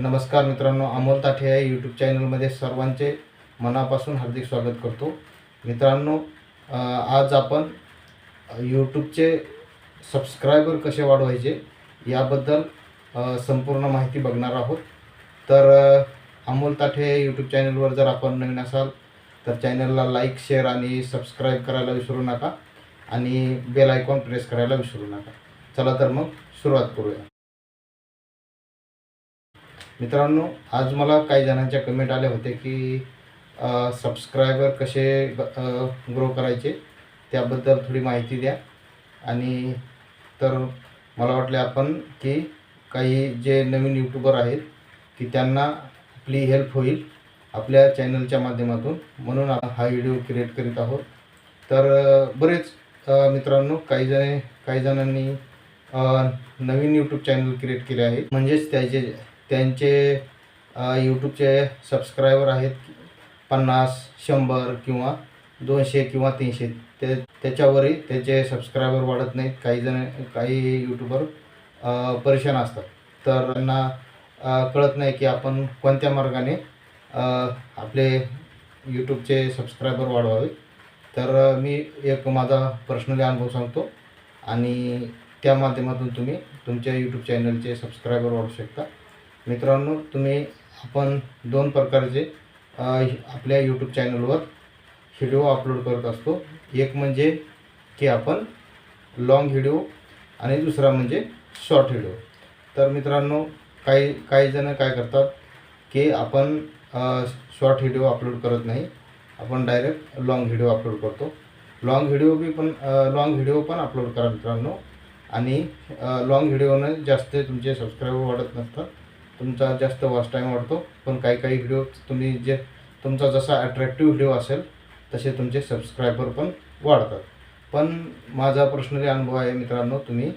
नमस्कार मित्रांनो अमोल ताठे या यूट्यूब चॅनलमध्ये सर्वांचे मनापासून हार्दिक स्वागत करतो. मित्रांनो आज आपण यूट्यूबचे सबस्क्रायबर कसे वाढवायचे याबद्दल संपूर्ण माहिती बघणार आहोत. तर अमोल ताठे या यूट्यूब चॅनलवर जर आपण नवीन असाल तर चॅनलला लाईक शेअर आणि सबस्क्राईब करायला विसरू नका आणि बेल आयकॉन प्रेस करायला विसरू नका. चला तर मग सुरुवात करूया. मित्रांनो आज मला काही जणांच्या कमेंट आले होते की सबस्क्रायबर कसे ग्रो करायचे त्याबद्दल थोडी माहिती द्या. आणि तर मला वाटले आपण की काही जे नवीन यूट्यूबर आहेत की त्यांना आपली हेल्प होईल आपल्या चॅनलच्या माध्यमातून. म्हणून हा व्हिडिओ क्रिएट करीत आहोत. तर बरेच मित्रांनो काही जण काही जणांनी नवीन यूट्यूब चॅनल क्रिएट केले आहेत. म्हणजेच त्याचे त्यांचे यूट्यूबचे सबस्क्रायबर आहेत पन्नास शंभर किंवा दोनशे किंवा तीनशे. ते त्याच्यावरही त्याचे सबस्क्रायबर वाढत नाहीत. काही जण काही यूट्यूबर परेशान असतात. तर त्यांना कळत नाही की आपण कोणत्या मार्गाने आपले यूट्यूबचे सबस्क्रायबर वाढवावे. तर मी एक माझा पर्सनली अनुभव सांगतो. आणि त्या माध्यमातून तुम्ही तुमच्या यूट्यूब चॅनलचे सबस्क्रायबर वाढवू शकता. मित्रांनो तुम्ही आपण दोन प्रकारचे आपल्या यूट्यूब चॅनलवर व्हिडिओ अपलोड करत असतो. एक म्हणजे की आपण लाँग व्हिडिओ आणि दुसरा म्हणजे शॉर्ट व्हिडिओ तर मित्रांनो काही काही जणं काय करतात की आपण शॉर्ट व्हिडिओ अपलोड करत नाही. आपण डायरेक्ट लाँग व्हिडिओ अपलोड करतो. लाँग व्हिडिओ बी पण लाँग व्हिडिओ पण अपलोड करा मित्रांनो. आणि लाँग व्हिडिओनं जास्त तुमचे सबस्क्रायबर वाढत नसतात. तुमचा जास्त वॉच टाईम वाढतो. पण काही काही व्हिडिओ तुम्ही जे तुमचा जसा अट्रॅक्टिव्ह व्हिडिओ असेल तसे तुमचे सबस्क्रायबर पण वाढतात. पण माझा पर्सनली अनुभव आहे मित्रांनो तुम्ही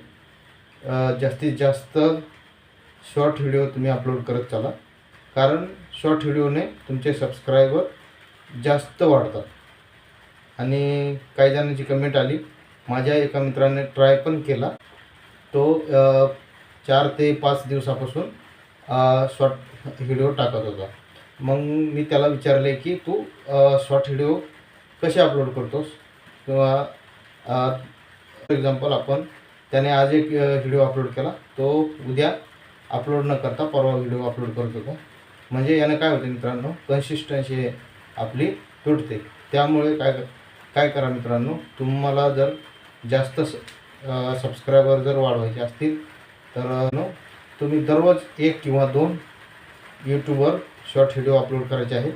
जास्तीत जास्त शॉर्ट व्हिडिओ तुम्ही अपलोड करत चला. कारण शॉर्ट व्हिडिओने तुमचे सबस्क्रायबर जास्त वाढतात. आणि काही जणांची कमेंट आली माझ्या एका मित्राने ट्राय पण केला. तो चार ते पाच दिवसापासून शॉर्ट व्हिडिओ टाकत होता. मग मी त्याला विचारले की तू शॉर्ट व्हिडिओ कसे अपलोड करतोस? किंवा फॉर एक्झाम्पल आपण त्याने आज एक व्हिडिओ अपलोड केला तो उद्या अपलोड न करता परवा व्हिडिओ अपलोड करत होता. म्हणजे यानं काय होते मित्रांनो कन्सिस्टन्सी आपली तुटते. त्यामुळे काय काय करा मित्रांनो तुम्हाला जर जास्त सबस्क्रायबर जर वाढवायचे असतील तर नो तुम्ही दररोज एक किंवा दोन यूट्यूबवर शॉर्ट व्हिडिओ अपलोड करायचे आहेत.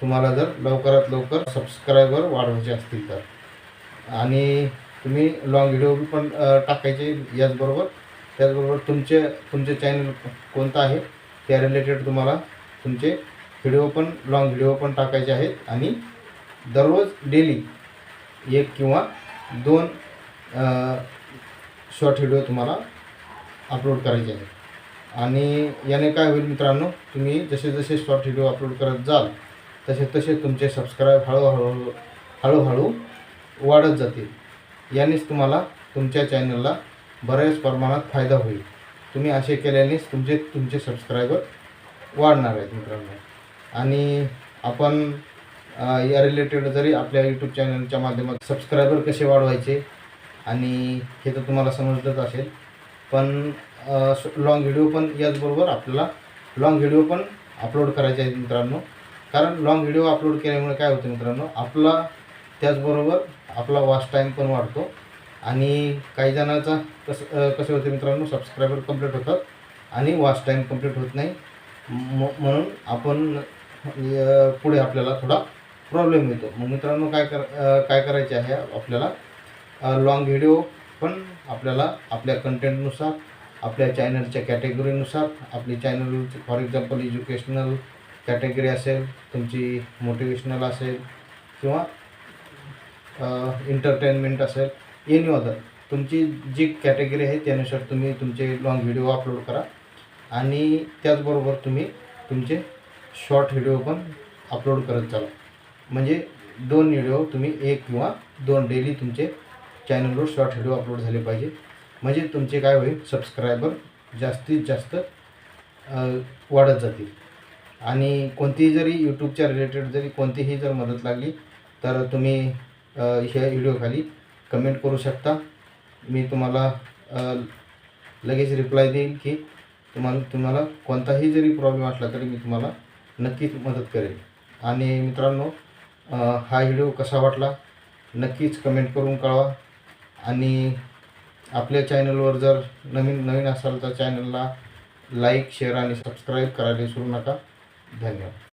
तुम्हाला जर लवकरात लवकर सबस्क्रायबर वाढवायचे असतील तर. आणि तुम्ही लॉंग व्हिडिओ पण टाकायचे याचबरोबर. त्याचबरोबर तुमचे तुमचे चॅनल कोणतं आहे त्या रिलेटेड तुम्हाला तुमचे व्हिडिओ पण लॉंग व्हिडिओ पण टाकायचे आहेत. आणि दररोज डेली एक किंवा दोन शॉर्ट व्हिडिओ तुम्हाला अपलोड करायचे आहेत. आणि याने काय होईल मित्रांनो तुम्ही जसे जसे शॉर्ट व्हिडिओ अपलोड करत जाल तसे तसे तुमचे सबस्क्राईब हळूहळू हळूहळू वाढत जातील. यानेच तुम्हाला तुमच्या चॅनलला बऱ्याच प्रमाणात फायदा होईल. तुम्ही असे केल्यानेच तुमचे तुमचे सबस्क्रायबर वाढणार आहेत मित्रांनो. आणि आपण या रिलेटेड जरी आपल्या यूट्यूब चॅनलच्या माध्यमात सबस्क्रायबर कसे वाढवायचे आणि हे तर तुम्हाला समजलंच असेल पण लॉंग व्हिडिओ पण याचबरोबर आपल्याला लॉंग व्हिडिओ पण अपलोड करायचे आहेत मित्रांनो. कारण लॉंग व्हिडिओ अपलोड केल्यामुळे काय होतं मित्रांनो आपला त्याचबरोबर आपला वॉच टाईम पण वाढतो. आणि काही जणांचा कसं कसे होते मित्रांनो सबस्क्रायबर कंप्लीट होतात आणि वॉच टाईम कंप्लीट होत नाही. म्हणून आपण पुढे आपल्याला थोडा प्रॉब्लेम येतो. मग मित्रांनो काय कर काय करायचे आहे आपल्याला? लॉंग व्हिडिओ पण आपल्याला आपल्या कंटेंटनुसार आपल्या चॅनलच्या कॅटेगरीनुसार आपली channel for example educational category असेल तुमची मोटिवेशनल असेल किंवा एंटरटेनमेंट असेल एनी अदर तुमची जी कॅटेगरी आहे त्यानुसार तुम्ही तुमचे लॉंग व्हिडिओ अपलोड करा. आणि त्याचबरोबर तुम्ही तुमचे शॉर्ट व्हिडिओ पण अपलोड करत चाला. म्हणजे दोन व्हिडिओ तुम्ही एक किंवा दोन डेली तुमचे चॅनलवर शॉर्ट व्हिडिओ अपलोड झाले पाहिजे. म्हणजे तुमचे काय होईल सबस्क्रायबर जास्तीत जास्त वाढत जातील. आणि कोणतीही जरी यूट्यूबच्या रिलेटेड जरी कोणतीही जर मदत लागली तर तुम्ही ह्या व्हिडिओखाली कमेंट करू शकता. मी तुम्हाला लगेच रिप्लाय देईल की तुम्हाला तुम्हाला कोणताही जरी प्रॉब्लेम असला तरी मी तुम्हाला नक्कीच मदत करेल आणि मित्रांनो हा व्हिडिओ कसा वाटला नक्कीच कमेंट करून कळवा. आणि आपल्या चॅनलवर जर नवीन नवीन असाल तर चॅनलला लाईक शेअर आणि सबस्क्राईब करायला विसरू नका. धन्यवाद.